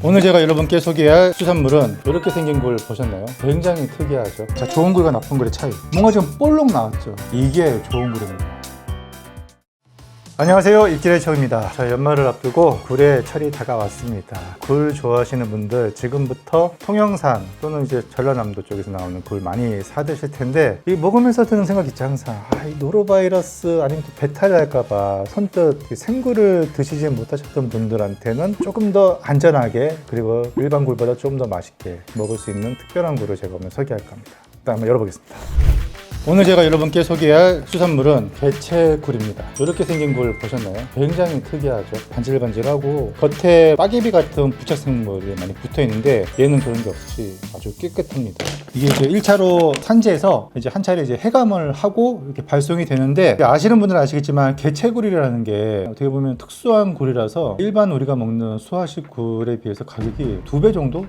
오늘 제가 여러분께 소개할 수산물은 이렇게 생긴 걸 보셨나요? 굉장히 특이하죠. 자, 좋은 굴과 나쁜 굴의 차이. 뭔가 좀 볼록 나왔죠. 이게 좋은 굴입니다. 안녕하세요. 입질의 청입니다. 자, 연말을 앞두고 굴의 철이 다가왔습니다. 굴 좋아하시는 분들 지금부터 통영산 또는 이제 전라남도 쪽에서 나오는 굴 많이 사드실 텐데 이 먹으면서 드는 생각 있죠 항상 아, 이 노로바이러스 아니면 또 배탈 날까봐 선뜻 이 생굴을 드시지 못하셨던 분들한테는 조금 더 안전하게 그리고 일반 굴보다 좀더 맛있게 먹을 수 있는 특별한 굴을 제가 오늘 소개할 겁니다. 일단 한번 열어보겠습니다. 오늘 제가 여러분께 소개할 수산물은 개체굴입니다. 이렇게 생긴 굴 보셨나요? 굉장히 특이하죠. 반질반질하고 겉에 빠개비 같은 부착 생물이 많이 붙어 있는데 얘는 그런 게 없이 아주 깨끗합니다. 이게 이제 1차로 산지에서 이제 한 차례 이제 해감을 하고 이렇게 발송이 되는데 아시는 분들은 아시겠지만 개체굴이라는 게 어떻게 보면 특수한 굴이라서 일반 우리가 먹는 수화식 굴에 비해서 가격이 두 배 정도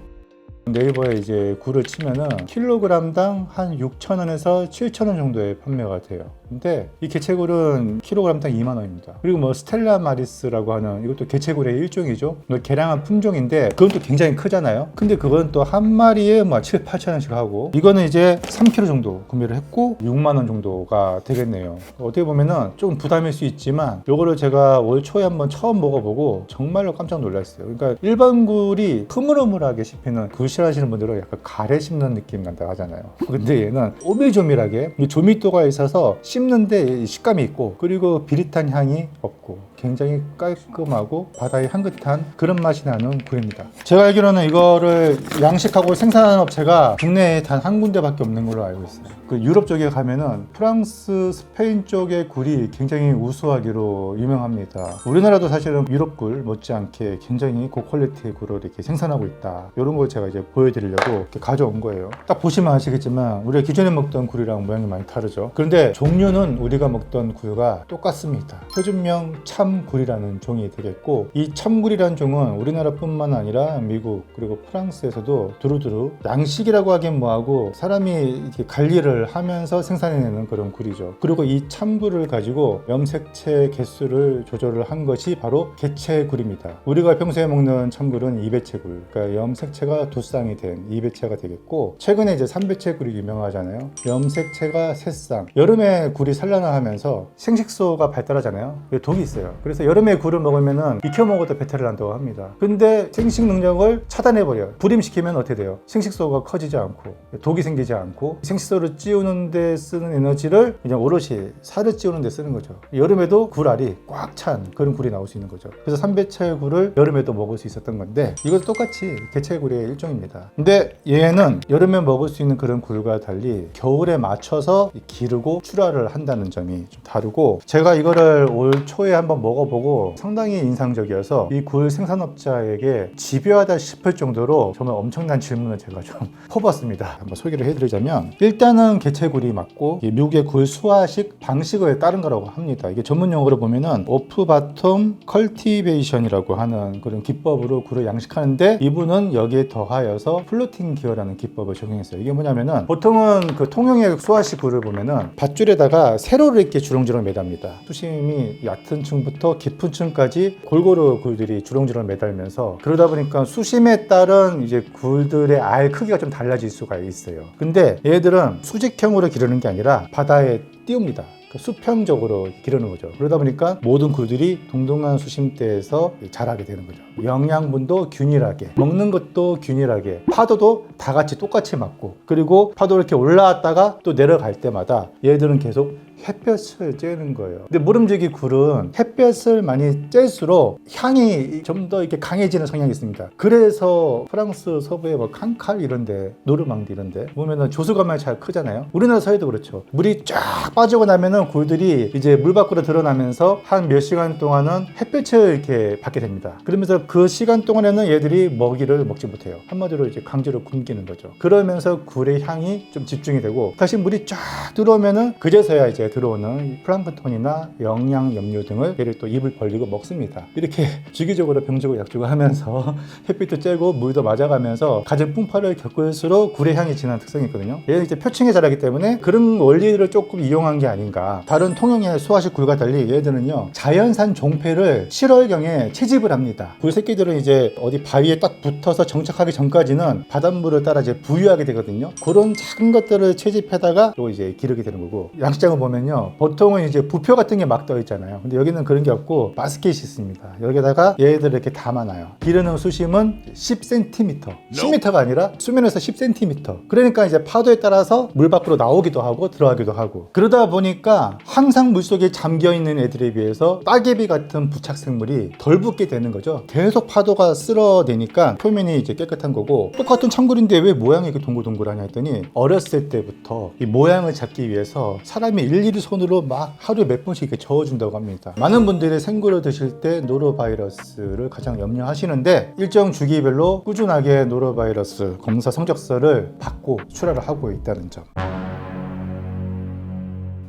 네이버에 이제 굴을 치면은 킬로그램당 한 6,000원에서 7,000원 정도에 판매가 돼요. 근데 이 개체굴은 킬로그램당 2만 원입니다. 그리고 뭐 스텔라 마리스라고 하는 이것도 개체굴의 일종이죠. 뭐 개량한 품종인데 그건 또 굉장히 크잖아요. 근데 그건 또 한 마리에 뭐 7, 8천 원씩 하고 이거는 이제 3kg 정도 구매를 했고 6만 원 정도가 되겠네요. 어떻게 보면은 좀 부담일 수 있지만 요거를 제가 올 초에 한번 처음 먹어보고 정말로 깜짝 놀랐어요. 그러니까 일반 굴이 흐물흐물하게 씹히는 굴 싫어하시는 분들은 약간 가래 씹는 느낌 난다 하잖아요. 근데 얘는 오밀조밀하게 이 조밀도가 있어서 씹 는데 식감이 있고 그리고 비릿한 향이 없고 굉장히 깔끔하고 바다의 향긋한 그런 맛이 나는 굴입니다. 제가 알기로는 이거를 양식하고 생산하는 업체가 국내에 단 한 군데밖에 없는 걸로 알고 있어요. 그 유럽 쪽에 가면은 프랑스, 스페인 쪽의 굴이 굉장히 우수하기로 유명합니다. 우리나라도 사실은 유럽 굴 못지않게 굉장히 고퀄리티의 굴을 이렇게 생산하고 있다. 이런 걸 제가 이제 보여드리려고 가져온 거예요. 딱 보시면 아시겠지만 우리가 기존에 먹던 굴이랑 모양이 많이 다르죠. 그런데 종류는 우리가 먹던 굴과 똑같습니다. 표준명 참 굴이라는 종이 되겠고 이 참굴이라는 종은 우리나라뿐만 아니라 미국 그리고 프랑스에서도 두루두루 양식이라고 하긴 뭐하고 사람이 관리를 하면서 생산해내는 그런 굴이죠. 그리고 이 참굴을 가지고 염색체 개수를 조절을 한 것이 바로 개체굴입니다. 우리가 평소에 먹는 참굴은 이배체굴, 그러니까 염색체가 두 쌍이 된 이배체가 되겠고 최근에 이제 삼배체굴이 유명하잖아요. 염색체가 세 쌍. 여름에 굴이 산란하면서 생식소가 발달하잖아요. 독이 있어요. 그래서 여름에 굴을 먹으면은 익혀 먹어도 배탈을 난다고 합니다. 근데 생식 능력을 차단해 버려요. 불임시키면 어떻게 돼요? 생식소가 커지지 않고 독이 생기지 않고 생식소를 찌우는 데 쓰는 에너지를 그냥 오롯이 살을 찌우는 데 쓰는 거죠. 여름에도 굴알이 꽉 찬 그런 굴이 나올 수 있는 거죠. 그래서 삼배체 굴을 여름에도 먹을 수 있었던 건데 이것도 똑같이 개체 굴의 일종입니다. 근데 얘는 여름에 먹을 수 있는 그런 굴과 달리 겨울에 맞춰서 기르고 출하를 한다는 점이 좀 다르고 제가 이거를 올 초에 한번 먹 어보고 상당히 인상적이어서 이 굴 생산업자에게 집요하다 싶을 정도로 정말 엄청난 질문을 제가 좀 퍼봤습니다. 한번 소개를 해드리자면 일단은 개체굴이 맞고 이 미국의 굴 수화식 방식을 따른 거라고 합니다. 이게 전문 용어로 보면은 오프 바텀 컬티베이션이라고 하는 그런 기법으로 굴을 양식하는데 이분은 여기에 더하여서 플로팅 기어라는 기법을 적용했어요. 이게 뭐냐면은 보통은 그 통영의 수화식 굴을 보면은 밧줄에다가 세로를 이렇게 주렁주렁 매답니다. 수심이 얕은 층부터 깊은 층까지 골고루 굴들이 주렁주렁 매달면서 그러다 보니까 수심에 따른 이제 굴들의 알 크기가 좀 달라질 수가 있어요. 근데 얘들은 수직형으로 기르는 게 아니라 바다에 띄웁니다. 그 수평적으로 기르는 거죠. 그러다 보니까 모든 굴들이 동등한 수심대에서 자라게 되는 거죠. 영양분도 균일하게, 먹는 것도 균일하게, 파도도 다 같이 똑같이 맞고, 그리고 파도 이렇게 올라왔다가 또 내려갈 때마다 얘들은 계속 햇볕을 쬐는 거예요. 근데 모름지기 굴은 햇볕을 많이 쬐수록 향이 좀 더 이렇게 강해지는 성향이 있습니다. 그래서 프랑스 서부의 뭐 칸칼 이런데 노르망디 이런데 보면은 조수감이 잘 크잖아요. 우리나라 사회도 그렇죠. 물이 쫙 빠지고 나면은 굴들이 이제 물 밖으로 드러나면서 한 몇 시간 동안은 햇볕을 이렇게 받게 됩니다. 그러면서 그 시간 동안에는 얘들이 먹이를 먹지 못해요. 한마디로 이제 강제로 굶기는 거죠. 그러면서 굴의 향이 좀 집중이 되고 다시 물이 쫙 들어오면은 그제서야 이제 들어오는 플랑크톤이나 영양 염료 등을 얘를 또 입을 벌리고 먹습니다. 이렇게 주기적으로 병주고 약주고 하면서 햇빛도 쬐고 물도 맞아가면서 가진 풍파를 겪을수록 굴의 향이 진한 특성이 있거든요. 얘는 이제 표층에 자라기 때문에 그런 원리를 조금 이용한 게 아닌가. 다른 통영의 수화식 굴과 달리 얘들은요 자연산 종패를 7월경에 채집을 합니다. 굴 새끼들은 이제 어디 바위에 딱 붙어서 정착하기 전까지는 바닷물을 따라 이제 부유하게 되거든요. 그런 작은 것들을 채집하다가 또 이제 기르게 되는 거고 양식장을 보면요 보통은 이제 부표 같은 게 막 떠 있잖아요. 근데 여기는 그런 게 없고 바스켓이 있습니다. 여기다가 얘들 이렇게 담아놔요. 기르는 수심은 10cm, 10m가 아니라 수면에서 10cm. 그러니까 이제 파도에 따라서 물 밖으로 나오기도 하고 들어가기도 하고 그러다 보니까 항상 물 속에 잠겨 있는 애들에 비해서 따개비 같은 부착 생물이 덜 붙게 되는 거죠. 계속 파도가 쓸어대니까 표면이 이제 깨끗한 거고 똑같은 청굴인데 왜 모양이 이렇게 동글동글하냐 했더니 어렸을 때부터 이 모양을 잡기 위해서 사람이 일일이 손으로 막 하루에 몇 번씩 이렇게 저어준다고 합니다. 많은 분들이 생굴을 드실 때 노로바이러스를 가장 염려하시는데 일정 주기별로 꾸준하게 노로바이러스 검사 성적서를 받고 출하를 하고 있다는 점.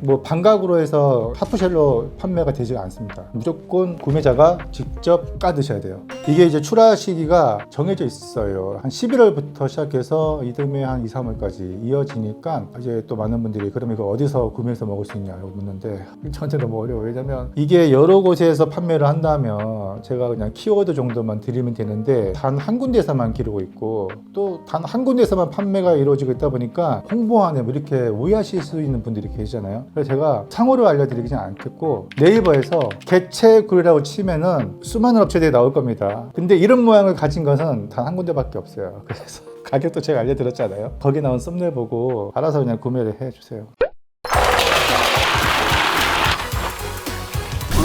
뭐 반각으로 해서 하프쉘로 판매가 되지 않습니다. 무조건 구매자가 직접 까 드셔야 돼요. 이게 이제 출하 시기가 정해져 있어요. 한 11월부터 시작해서 이듬해 한 2, 3월까지 이어지니까 이제 또 많은 분들이 그럼 이거 어디서 구매해서 먹을 수 있냐고 묻는데 저한테 너무 어려워요. 왜냐면 이게 여러 곳에서 판매를 한다면 제가 그냥 키워드 정도만 드리면 되는데 단 한 군데에서만 기르고 있고 또 단 한 군데에서만 판매가 이루어지고 있다 보니까 홍보 안에 뭐 이렇게 오해하실 수 있는 분들이 계시잖아요. 그래서 제가 상호를 알려드리지 않겠고 네이버에서 개체굴이라고 치면은 수많은 업체들이 나올 겁니다. 근데 이런 모양을 가진 것은 단 한 군데밖에 없어요. 그래서 가격도 제가 알려드렸잖아요. 거기 나온 썸네일 보고 알아서 그냥 구매를 해주세요.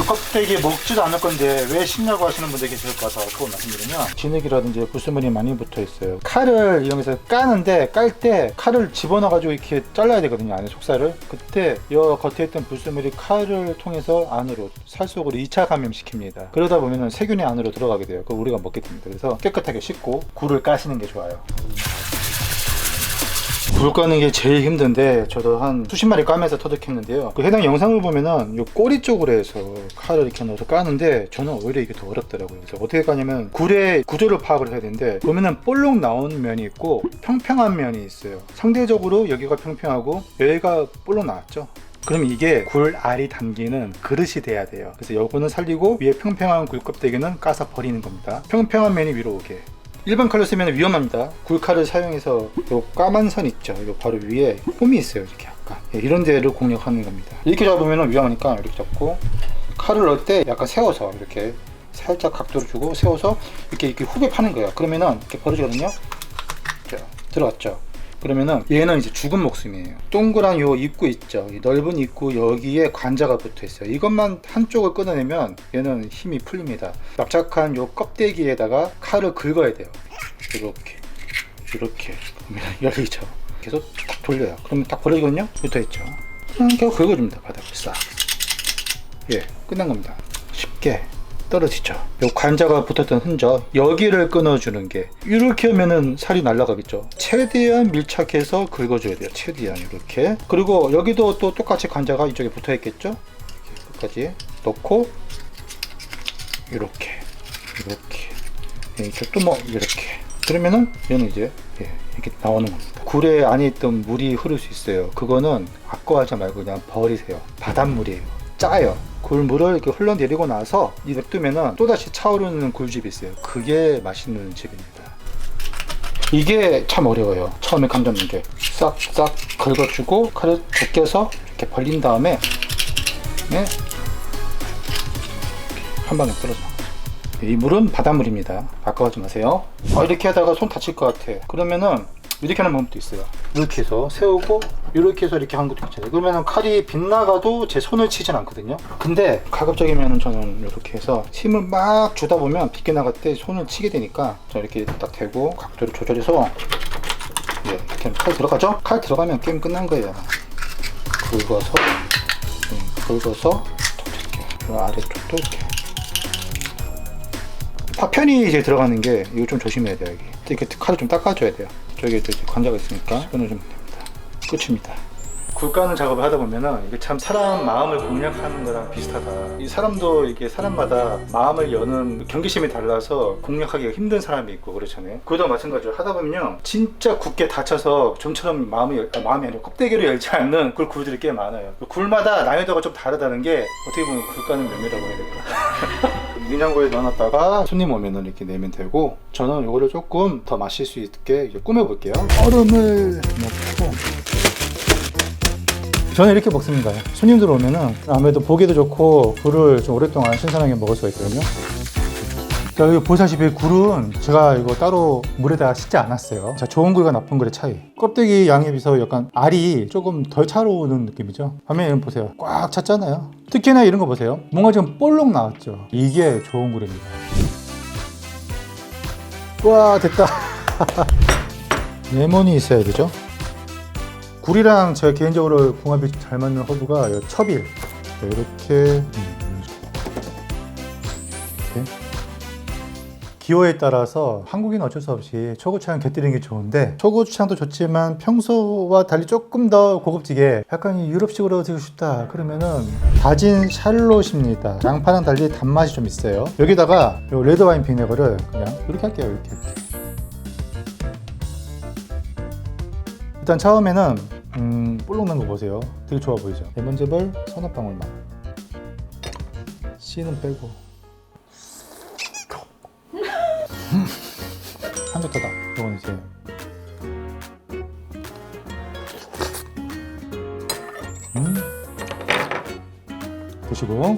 껍데기 먹지도 않을 건데 왜 심냐고 하시는 분들 계실 것 같아서 그거 말씀드리면 진흙이라든지 불순물이 많이 붙어 있어요. 칼을 이용해서 까는데 깔 때 칼을 집어넣어 가지고 이렇게 잘라야 되거든요 안에 속살을. 그때 이 겉에 있던 불순물이 칼을 통해서 안으로 살 속으로 2차 감염시킵니다. 그러다 보면 세균이 안으로 들어가게 돼요. 그걸 우리가 먹게 됩니다. 그래서 깨끗하게 씻고 굴을 까시는 게 좋아요 굴 까는 게 제일 힘든데 저도 한 수십 마리 까면서 터득했는데요. 그 해당 영상을 보면은 요 꼬리 쪽으로 해서 칼을 이렇게 넣어서 까는데 저는 오히려 이게 더 어렵더라고요. 그래서 어떻게 까냐면 굴의 구조를 파악을 해야 되는데 보면은 볼록 나온 면이 있고 평평한 면이 있어요. 상대적으로 여기가 평평하고 여기가 볼록 나왔죠. 그럼 이게 굴 알이 담기는 그릇이 돼야 돼요. 그래서 요거는 살리고 위에 평평한 굴 껍데기는 까서 버리는 겁니다. 평평한 면이 위로 오게. 일반 칼로 쓰면 위험합니다. 굴칼을 사용해서 요 까만 선 있죠. 요 바로 위에 홈이 있어요. 이렇게 약간 예, 이런 데를 공략하는 겁니다. 이렇게 잡으면 위험하니까 이렇게 잡고 칼을 넣을 때 약간 세워서 이렇게 살짝 각도를 주고 세워서 이렇게 이렇게 후배 파는 거예요. 그러면은 이렇게 벌어지거든요. 자, 들어갔죠. 그러면은 얘는 이제 죽은 목숨이에요. 동그란 요 입구 있죠. 이 넓은 입구 여기에 관자가 붙어 있어요. 이것만 한쪽을 끊어내면 얘는 힘이 풀립니다. 납작한 요 껍데기에다가 칼을 긁어야 돼요. 이렇게 이렇게 그러면 열리죠. 계속 탁 돌려요. 그러면 딱 벌어지거든요. 붙어 있죠. 그냥 계속 긁어줍니다. 바닥을 싹. 예, 끝난 겁니다. 쉽게 떨어지죠. 요 관자가 붙었던 흔적 여기를 끊어주는 게 이렇게 하면은 살이 날아가겠죠. 최대한 밀착해서 긁어줘야 돼요. 최대한 이렇게. 그리고 여기도 또 똑같이 관자가 이쪽에 붙어 있겠죠. 이렇게 끝까지 넣고 이렇게 이렇게 예, 이쪽도 뭐 이렇게. 그러면은 얘는 이제 예, 이렇게 나오는 겁니다. 굴에 안에 있던 물이 흐를 수 있어요. 그거는 아까워하지 말고 그냥 버리세요. 바닷물이에요. 짜요. 굴물을 이렇게 흘러내리고 나서 이 냅두면은 또다시 차오르는 굴집이 있어요. 그게 맛있는 집입니다. 이게 참 어려워요. 처음에 감 잡는 게. 싹싹 긁어주고 칼을 제껴서 이렇게 벌린 다음에 네. 한 방에 떨어져. 이 물은 바닷물입니다. 아까워하지 마세요. 아, 이렇게 하다가 손 다칠 것 같아. 그러면은 이렇게 하는 방법도 있어요. 이렇게 해서 세우고 이렇게 해서 이렇게 하는 것도 괜찮아요. 그러면은 칼이 빗나가도 제 손을 치진 않거든요. 근데 가급적이면은 저는 이렇게 해서 힘을 막 주다 보면 빗겨나갈 때 손을 치게 되니까 자 이렇게 딱 대고 각도를 조절해서 예, 이렇게 칼 들어가죠? 칼 들어가면 게임 끝난 거예요. 긁어서 음, 긁어서 톡요 아래쪽도 이렇게 파편이 이제 들어가는 게 이거 좀 조심해야 돼요 여기 이렇게 칼을 좀 닦아줘야 돼요 저기 또 이제 관자가 있으니까 끊어주면 됩니다 끝입니다 굴 까는 작업을 하다 보면은 이게 참 사람 마음을 공략하는 거랑 비슷하다. 이 사람도 이게 사람마다 마음을 여는 경계심이 달라서 공략하기가 힘든 사람이 있고 그렇잖아요. 그것도 마찬가지로 하다 보면요. 진짜 굳게 닫혀서 좀처럼 마음이 열- 아, 마음이 아니라 껍데기를 열지 않는 그 굴들이 꽤 많아요. 그 굴마다 난이도가 좀 다르다는 게 어떻게 보면 굴 까는 묘미라고 해야 될까. 냉장고에 넣어놨다가 손님 오면은 이렇게 내면 되고 저는 이거를 조금 더 마실 수 있게 꾸며볼게요. 얼음을 넣고 저는 이렇게 먹습니다. 손님들 오면은 아무래도 보기도 좋고 굴을 좀 오랫동안 신선하게 먹을 수가 있거든요. 자, 여기 보시다시피 굴은 제가 이거 따로 물에다가 씻지 않았어요. 자, 좋은 굴과 나쁜 굴의 차이. 껍데기 양에 비해서 약간 알이 조금 덜 차오르는 느낌이죠. 화면에 보세요. 꽉 찼잖아요. 특히나 이런 거 보세요. 뭔가 좀 볼록 나왔죠. 이게 좋은 굴입니다. 와, 됐다. 레몬이 있어야 되죠. 굴이랑 제가 개인적으로 궁합이 잘 맞는 허브가 이 첩일. 이렇게 기호에 따라서 한국인 어쩔 수 없이 초고추장 곁들이는 게 좋은데 초고추장도 좋지만 평소와 달리 조금 더 고급지게 약간 이 유럽식으로 드고 싶다 그러면은 다진 샬롯입니다. 양파랑 달리 단맛이 좀 있어요. 여기다가 요 레드 와인 비네거를 그냥 이렇게 할게요 이렇게. 일단 처음에는 음, 볼록 난거 보세요. 되게 좋아 보이죠? 레몬즙을 서너 방울만. 씨는 빼고 한적하다. 이건 이제 음 보시고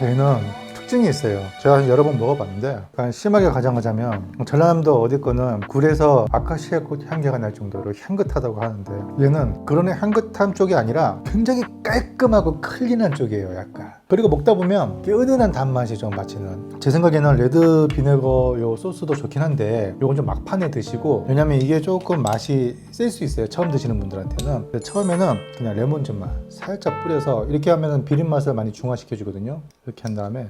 얘는 특징이 있어요. 제가 여러 번 먹어봤는데 약간 심하게 가장하자면 전라남도 어디 거는 굴에서 아카시아 꽃 향기가 날 정도로 향긋하다고 하는데 얘는 그런 향긋한 쪽이 아니라 굉장히 깔끔하고 클린한 쪽이에요 약간. 그리고 먹다 보면 은은한 단맛이 좀 마치는. 제 생각에는 레드 비네거 요 소스도 좋긴 한데 요건 좀 막판에 드시고 왜냐면 이게 조금 맛이 셀 수 있어요 처음 드시는 분들한테는. 처음에는 그냥 레몬즙만 살짝 뿌려서 이렇게 하면은 비린 맛을 많이 중화시켜 주거든요. 이렇게 한 다음에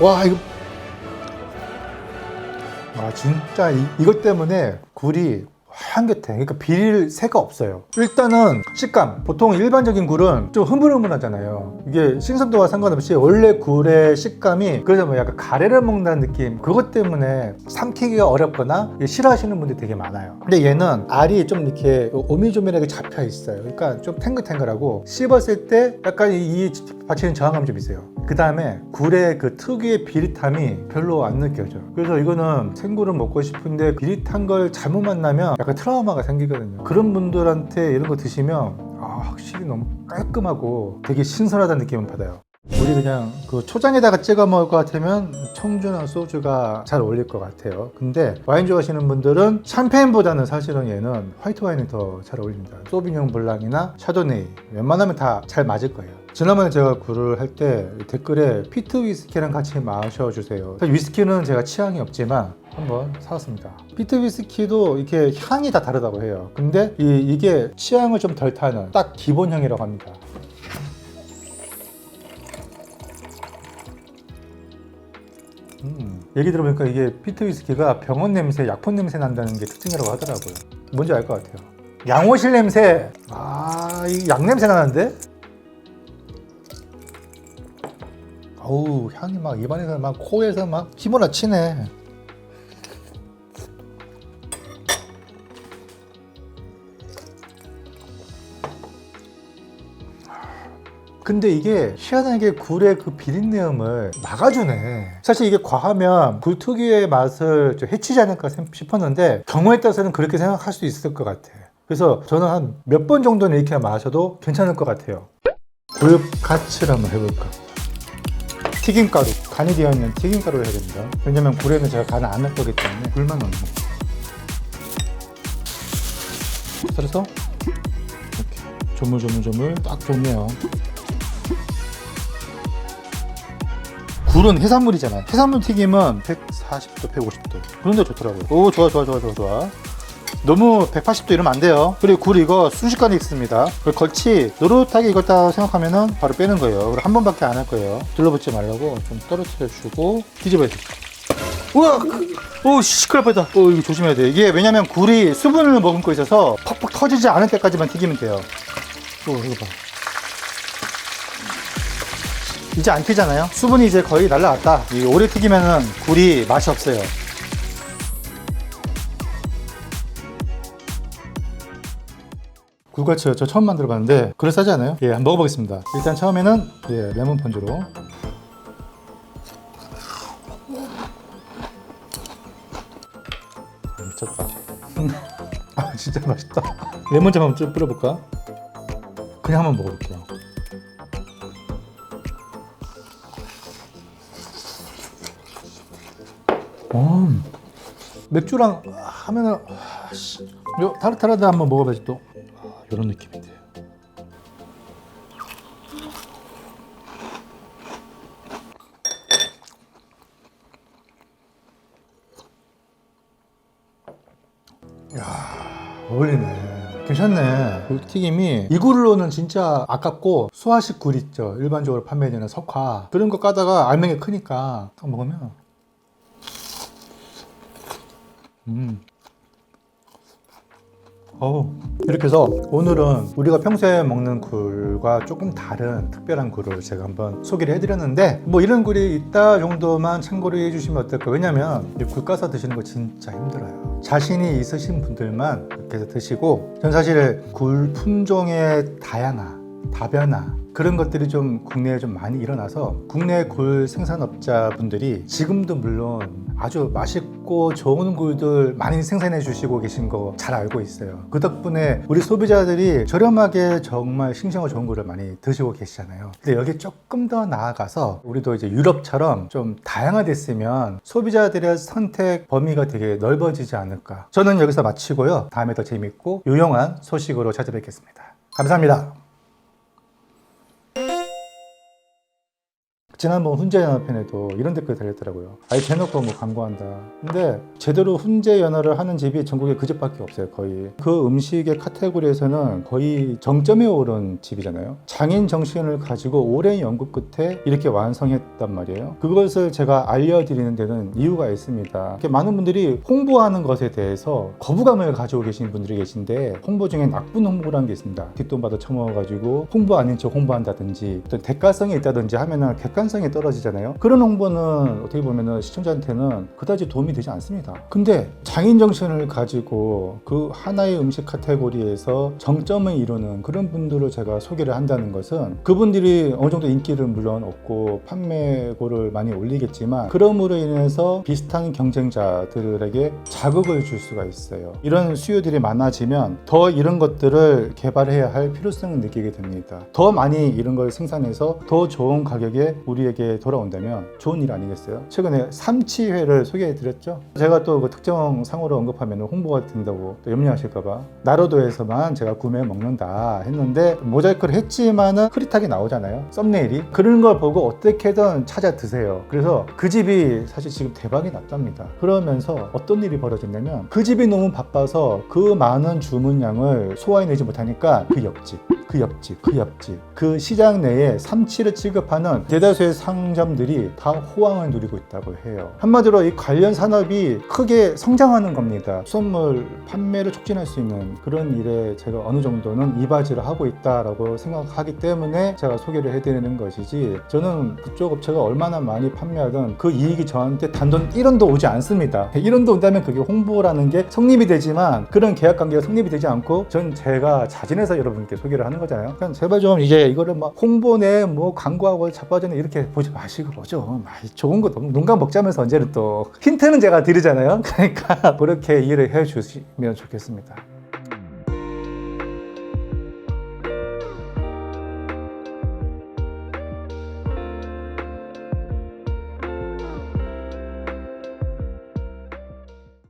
와 이거. 아 진짜 이, 이것 때문에 굴이 향긋해 그러니까 비릴 새가 없어요. 일단은 식감 보통 일반적인 굴은 좀 흐물흐물하잖아요 이게 신선도와 상관없이 원래 굴의 식감이 그래서 뭐 약간 가래를 먹는다는 느낌 그것 때문에 삼키기가 어렵거나 싫어하시는 분들이 되게 많아요 근데 얘는 알이 좀 이렇게 오밀조밀하게 잡혀 있어요 그러니까 좀 탱글탱글하고 씹었을 때 약간 이, 이 받치는 저항감이 좀 있어요 그 다음에 굴의 그 특유의 비릿함이 별로 안 느껴져. 그래서 이거는 생굴을 먹고 싶은데 비릿한 걸 잘못 만나면 약간 트라우마가 생기거든요. 그런 분들한테 이런 거 드시면 아, 확실히 너무 깔끔하고 되게 신선하다는 느낌을 받아요. 우리 그냥 그 초장에다가 찍어 먹을 것 같으면 청주나 소주가 잘 어울릴 것 같아요. 근데 와인 좋아하시는 분들은 샴페인보다는 사실은 얘는 화이트 와인이 더 잘 어울립니다. 소비뇽 블랑이나 샤도네이 웬만하면 다 잘 맞을 거예요. 지난번에 제가 굴을 할 때 댓글에 피트 위스키랑 같이 마셔주세요. 위스키는 제가 취향이 없지만 한번 사왔습니다. 피트 위스키도 이렇게 향이 다 다르다고 해요. 근데 이, 이게 취향을 좀 덜 타는 딱 기본형이라고 합니다. 음, 얘기 들어보니까 이게 피트 위스키가 병원 냄새, 약품 냄새 난다는 게 특징이라고 하더라고요. 뭔지 알 것 같아요. 양호실 냄새. 아, 이 양 냄새 나는데? 어우, 향이 막 입안에서 막 코에서 막 휘몰아 치네. 근데 이게 희한하게 굴의 그 비린내음을 막아주네. 사실 이게 과하면 굴 특유의 맛을 좀 해치지 않을까 생- 싶었는데 경우에 따라서는 그렇게 생각할 수 있을 것 같아. 그래서 저는 한 몇 번 정도는 이렇게 마셔도 괜찮을 것 같아요. 굴 카츠를 한번 해볼까? 튀김가루, 간이 되어 있는 튀김가루를 해야 됩니다. 왜냐면 굴에는 제가 간을 안 할 거기 때문에 굴만 넣는 거. 그래서 이렇게 조물조물조물 딱 좋네요. 굴은 해산물이잖아요. 해산물 튀김은 140도, 150도. 그런데 좋더라고요. 오, 좋아, 좋아, 좋아, 좋아, 좋아. 너무 180도 이러면 안 돼요. 그리고 굴 이거 순식간에 익습니다. 그 걸치 노릇하게 익었다 생각하면은 바로 빼는 거예요. 한 번밖에 안 할 거예요. 둘러붙지 말라고 좀 떨어뜨려 주고 뒤집어야 돼. 우와! 오, 시끄러 뻔다. 오, 이거 조심해야 돼. 이게 왜냐면 굴이 수분을 머금고 있어서 퍽퍽 터지지 않을 때까지만 튀기면 돼요. 오, 이거 봐. 이제 안 튀잖아요? 수분이 이제 거의 날라갔다. 이 오래 튀기면은 굴이 맛이 없어요. 굴같이요. 저 처음 만들어 봤는데 그럴싸하지 않아요? 예, 한번 먹어보겠습니다. 일단 처음에는 예, 레몬 펀즈로 미쳤다. 아, 진짜 맛있다. 레몬즙 한번 좀 뿌려볼까? 그냥 한번 먹어볼게요. 음, 맥주랑 하면은 아, 씨. 요 타르타르도 한번 먹어봐야지 또 아, 이런 느낌인데. 어울리네. 괜찮네. 굴튀김이 이 굴로는 진짜 아깝고 수화식 굴 있죠. 일반적으로 판매되는 석화 그런 거 까다가 알맹이 크니까 딱 먹으면 음. 어우, 이렇게 해서 오늘은 우리가 평소에 먹는 굴과 조금 다른 특별한 굴을 제가 한번 소개를 해드렸는데 뭐 이런 굴이 있다 정도만 참고를 해주시면 어떨까 왜냐면 이굴 까서 드시는 거 진짜 힘들어요. 자신이 있으신 분들만 이렇게 해서 드시고 전 사실 굴 품종의 다양화 다변화 그런 것들이 좀 국내에 좀 많이 일어나서 국내 굴 생산업자분들이 지금도 물론 아주 맛있고 좋은 굴들 많이 생산해 주시고 계신 거 잘 알고 있어요. 그 덕분에 우리 소비자들이 저렴하게 정말 싱싱하고 좋은 굴을 많이 드시고 계시잖아요. 근데 여기 조금 더 나아가서 우리도 이제 유럽처럼 좀 다양화됐으면 소비자들의 선택 범위가 되게 넓어지지 않을까. 저는 여기서 마치고요. 다음에 더 재밌고 유용한 소식으로 찾아뵙겠습니다. 감사합니다. 지난번 훈제연어편에도 이런 댓글 달렸더라고요. 아예 대놓고 뭐 광고한다. 근데 제대로 훈제연어를 하는 집이 전국에 그 집밖에 없어요, 거의. 그 음식의 카테고리에서는 거의 정점에 오른 집이잖아요. 장인 정신을 가지고 오랜 연구 끝에 이렇게 완성했단 말이에요. 그것을 제가 알려드리는 데는 이유가 있습니다. 많은 분들이 홍보하는 것에 대해서 거부감을 가지고 계신 분들이 계신데 홍보 중에 나쁜 홍보라는 게 있습니다. 뒷돈 받아 처먹어가지고 홍보 아닌 척 홍보한다든지 어떤 대가성이 있다든지 하면은 객관 성이 떨어지잖아요. 그런 홍보는 어떻게 보면은 시청자한테는 그다지 도움이 되지 않습니다. 근데 장인 정신을 가지고 그 하나의 음식 카테고리에서 정점을 이루는 그런 분들을 제가 소개를 한다는 것은 그분들이 어느 정도 인기를 물론 얻고 판매고를 많이 올리겠지만 그럼으로 인해서 비슷한 경쟁자들에게 자극을 줄 수가 있어요. 이런 수요들이 많아지면 더 이런 것들을 개발해야 할 필요성을 느끼게 됩니다. 더 많이 이런 걸 생산해서 더 좋은 가격에 우리 에게 돌아온다면 좋은 일 아니겠어요? 최근에 삼치회를 소개해 드렸죠. 제가 또 그 특정 상호로 언급하면 홍보가 된다고 또 염려하실까봐 나로도에서만 제가 구매 먹는다 했는데 모자이크를 했지만은 흐릿하게 나오잖아요. 썸네일이 그런 걸 보고 어떻게든 찾아 드세요. 그래서 그 집이 사실 지금 대박이 났답니다. 그러면서 어떤 일이 벌어졌냐면 그 집이 너무 바빠서 그 많은 주문량을 소화해내지 못하니까 그 옆집 그 옆집, 그 옆집, 그 시장 내에 삼치를 취급하는 대다수의 상점들이 다 호황을 누리고 있다고 해요. 한마디로 이 관련 산업이 크게 성장하는 겁니다. 수산물 판매를 촉진할 수 있는 그런 일에 제가 어느 정도는 이바지를 하고 있다라고 생각하기 때문에 제가 소개를 해드리는 것이지 저는 그쪽 업체가 얼마나 많이 판매하든 그 이익이 저한테 단돈 1원도 오지 않습니다. 1원도 온다면 그게 홍보라는 게 성립이 되지만 그런 계약 관계가 성립이 되지 않고 전 제가 자진해서 여러분께 소개를 하는 거잖아요. 그러니까 제발 좀 이제 이거를 막 홍보 내 뭐 광고하고 자빠지는 이렇게 보지 마시고 뭐죠. 좋은 거 농감 먹자면서 언제는 또 힌트는 제가 드리잖아요. 그러니까 그렇게 이해를 해 주시면 좋겠습니다.